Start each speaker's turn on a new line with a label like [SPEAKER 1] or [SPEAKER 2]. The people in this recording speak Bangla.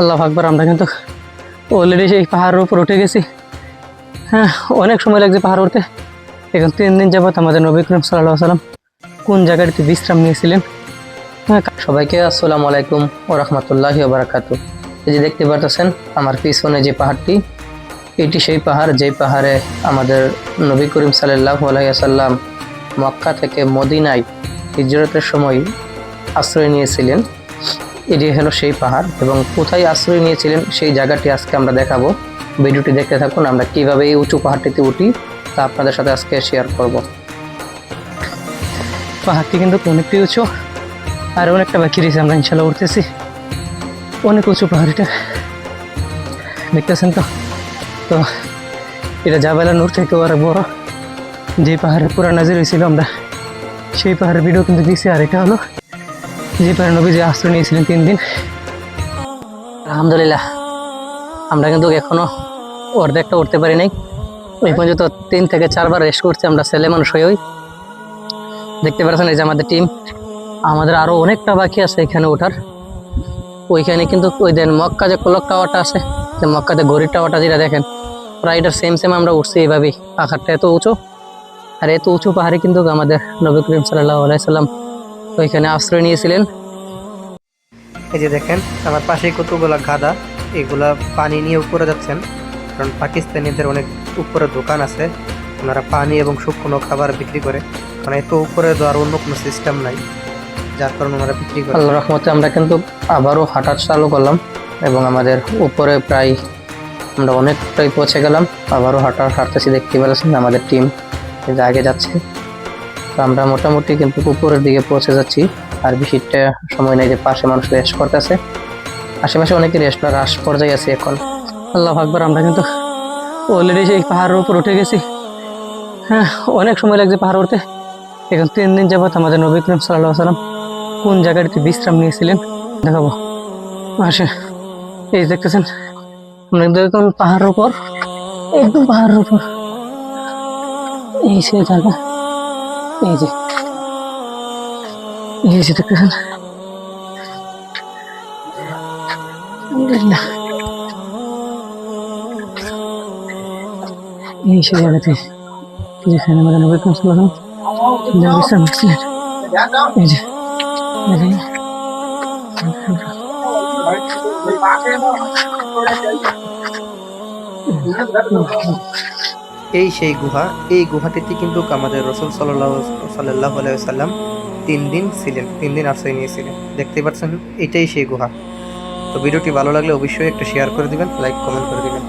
[SPEAKER 1] আল্লাহ আকবার, আমরা কিন্তু অলরেডি সেই পাহাড়ের উপর উঠে গেছি। হ্যাঁ অনেক সময় লাগছে পাহাড় উঠতে। এখন তিন দিন যাবত আমাদের নবী করিম সাল্লাহ সাল্লাম কোন জায়গাটিতে বিশ্রাম নিয়েছিলেন? হ্যাঁ সবাইকে আসসালামু আলাইকুম ও রহমতুল্লাহি বারাকাতু। এই যে দেখতে পারতেছেন, আমার পিছনে যে পাহাড়টি, এটি সেই পাহাড়, যেই পাহাড়ে আমাদের নবী করিম সাল্লাহ আলাইসাল্লাম মক্কা থেকে মদিনায় হিজরতের সময় আশ্রয় নিয়েছিলেন। এটি হলো সেই পাহাড় এবং কোথায় আশ্রয় নিয়েছিলেন সেই জায়গাটি আজকে আমরা দেখাবো। ভিডিওটি দেখতে থাকুন, আমরা কীভাবে এই উঁচু পাহাড়টিতে উঠি তা আপনাদের সাথে আজকে শেয়ার করব। পাহাড়টি কিন্তু অনেকটাই উঁচু, আর অনেকটা বাকি রয়েছে, আমরা ইনশাল্লাহ উঠতেছি। অনেক উঁচু পাহাড়িটা, দেখতেছেন তো? তো এটা জাবেলা নূর থেকে আরও বড়। যে পাহাড়ের পুরা নাজির হয়েছিল আমরা, সেই পাহাড়ের ভিডিও কিন্তু দিছি আর এটা হলো যে পাহাড়ে নবী যে আশ্রয় নিয়েছিলেন তিন দিন। আলহামদুলিল্লাহ, আমরা কিন্তু এখনও অর্ধেকটা উঠতে পারি নাই। এই পর্যন্ত তিন থেকে চারবার রেস্ট করছি আমরা, ছেলে মানুষ হয়ে দেখতে পাচ্ছেন এই যে আমাদের টিম। আমাদের আরও অনেকটা বাকি আছে এখানে ওঠার। ওইখানে কিন্তু ওই দেন মক্কা যে কলক টাওয়ারটা আছে, যে মক্কাতে ঘড়ির টাওয়ারটা যেটা দেখেন, প্রায় এটার সেম সেম আমরা উঠছি এইভাবেই। পাহাড়টা এত উঁচু, আর এত উঁচু পাহাড়ে কিন্তু আমাদের নবী করিম সাল্লাহ আলাইসাল্লাম ওইখানে আশ্রয় নিয়েছিলেন। এই যে দেখেন আমার পাশে কতগুলা গাদা এগুলা পানি নিয়ে উপরে যাচ্ছেন। কারণ পাকিস্তানিদের অনেক উপরে দোকান আছে ওনারা পানি এবং শুকনো খাবার বিক্রি করে। মানে এত উপরে তো আর অন্য কোনো সিস্টেম নাই যার কারণে ওনারা বিক্রি করে। আল্লাহ রহমতে আমরা কিন্তু আবারও হাঁটা চালু করলাম এবং আমাদের উপরে প্রায় আমরা অনেকটাই পৌঁছে গেলাম। আবারও হাঁটা হাঁটতেছি দেখতে পাচ্ছেন আমাদের টিম যে আগে যাচ্ছে। তো আমরা মোটামুটি কিন্তু উপরের দিকে পৌঁছে যাচ্ছি। আর বেশিটা সময় নেই যে পাশে মানুষ রেস্ট করতেছে। আশেপাশে অনেকে রেস্ট রাস পর্যায়ে আছে এখন। আল্লাহ আকবর, আমরা কিন্তু অলরেডি সেই পাহাড়ের উপর উঠে গেছি। হ্যাঁ অনেক সময় লাগছে পাহাড় উঠতে। এখন তিন দিন যাবত আমাদের নবী করিম সাল্লাহ সাল্লাম কোন জায়গাটিতে বিশ্রাম নিয়েছিলেন, দেখাবো। আসে, এই দেখতেছেন, আমরা কিন্তু এখন পাহাড়ের উপর, একদম পাহাড়ের উপর। এই সে জায়গা। এই যে এই যে দেখতেছেন আলহামদুলিল্লাহ। এই সে জায়গাতে যেখানে আমাদের নবী করিম সাল্লাল্লাহু আলাইহি ওয়াসাল্লাম এই যে, দেখেন।
[SPEAKER 2] এই সেই গুহা, এই গুহাটিতে কিন্তু আমাদের রসুল সাল্লাহ সাল্লাহ আলাইসাল্লাম তিন দিন ছিলেন, তিন দিন আশ্রয় নিয়েছিলেন। দেখতে পাচ্ছেন, এটাই সেই গুহা। তো ভিডিওটি ভালো লাগলে অবশ্যই একটা শেয়ার করে দিবেন লাইক কমেন্ট করে দিবেন।